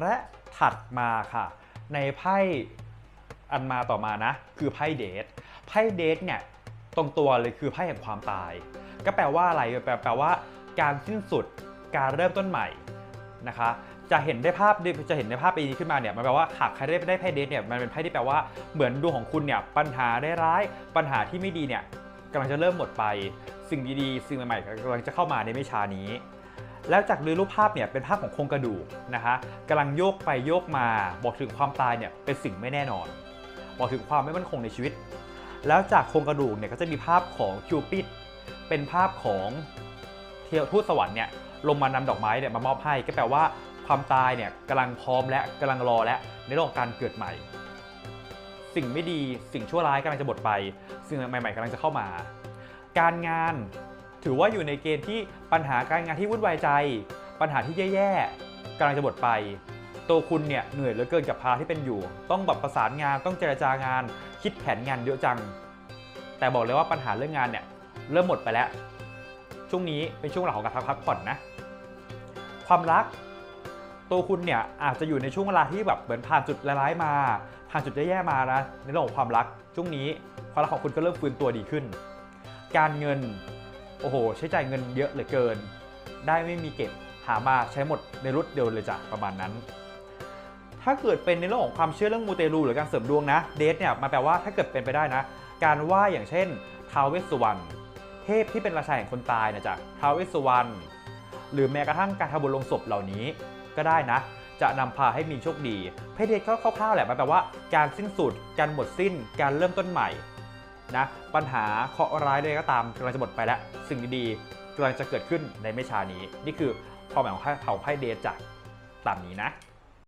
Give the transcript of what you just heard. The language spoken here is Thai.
และถัดมาค่ะ ในไพ่อันมาต่อมานะ คือไพ่เดทไพ่เดทเนี่ยตรงตัวเลยคือไพ่แห่งความตาย ก็แปลว่าอะไรแปลแปลว่า การสิ้นสุดการเริ่มต้นใหม่นะคะ จะเห็นได้ภาพจะเห็นในภาพปีนี้ขึ้นมาเนี่ยมันแปลว่าหากใครได้ได้ไพ่เดทเนี่ยมันเป็นไพ่ที่แปลว่าเหมือนดวงของคุณเนี่ยปัญหาได้ร้ายปัญหาที่ไม่ดีเนี่ยกำลังจะเริ่มหมดไป สิ่งดีๆ สิ่งใหม่ๆกำลังจะเข้ามาในไม่ช้านี้ แล้วจากดูรูปภาพเนี่ยเป็นภาพของโครงกระดูกนะคะกำลังโยกไปโยกมาบอกถึงความตายเนี่ยเป็นสิ่งไม่แน่นอน บอกถึงความไม่มั่นคงในชีวิต แล้วจากโครงกระดูกเนี่ยก็จะมีภาพของคิวปิดเป็นภาพของเทวทูตสวรรค์เนี่ยลงมานำดอกไม้เนี่ยมามอบให้ ก็แปลว่าความตายเนี่ยกำลังพร้อมและกำลังรอและในเรื่องของการเกิดใหม่ สิ่งไม่ดีสิ่งชั่วร้ายกำลังจะหมดไป สิ่งใหม่ๆกำลังจะเข้ามา การงาน ถือว่าอยู่ในเกณฑ์ที่ปัญหาการงานที่วุ่นวายใจ ปัญหาที่แย่ๆกำลังจะหมดไปตัวคุณเนี่ยเหนื่อยเหลือเกินกับภาระที่เป็นอยู่ ต้องแบบประสานงานต้องเจรจางาน คิดแผนงานเยอะจัง แต่บอกเลยว่าปัญหาเรื่องงานเนี่ยเริ่มหมดไปแล้ว ช่วงนี้เป็นช่วงเวลาของการพักผ่อนนะ ความรัก ตัวคุณเนี่ยอาจจะอยู่ในช่วงเวลาที่แบบเหมือนผ่านจุดร้ายมาผ่านจุดแย่ๆมานะในเรื่องของความรักช่วงนี้ความรักของคุณก็เริ่มฟื้นตัวดีขึ้น การเงิน โอ้โห ใช้จ่ายเงินเยอะเหลือเกิน ได้ไม่มีเก็บหามาใช้หมดในรุดเดียวเลยจ้ะประมาณนั้น ถ้าเกิดเป็นในเรื่องของความเชื่อเรื่องมูเตลูหรือการเสริมดวงนะเดทเนี่ยมาแปลว่าถ้าเกิดเป็นไปได้นะ การไหว้อย่างเช่นท้าวเวสสุวรรณเทพที่เป็นราชาแห่งคนตายนะจ๊ะท้าวเวสสุวรรณหรือแม้กระทั่งการทำบุญลงศพเหล่านี้ก็ได้นะ จะนำพาให้มีโชคดีไพ่เดทก็คร่าวๆแหละมันแปลว่าการสิ้นสุด การหมดสิ้น การเริ่มต้นใหม่ นะปัญหาเคราะห์ร้ายใดก็ตามกำลังจะหมดไปแล้ว สิ่งดีๆกำลังจะเกิดขึ้นในไม่ช้านี้ นี่คือความหมายของไพ่เดทจากตามนี้นะ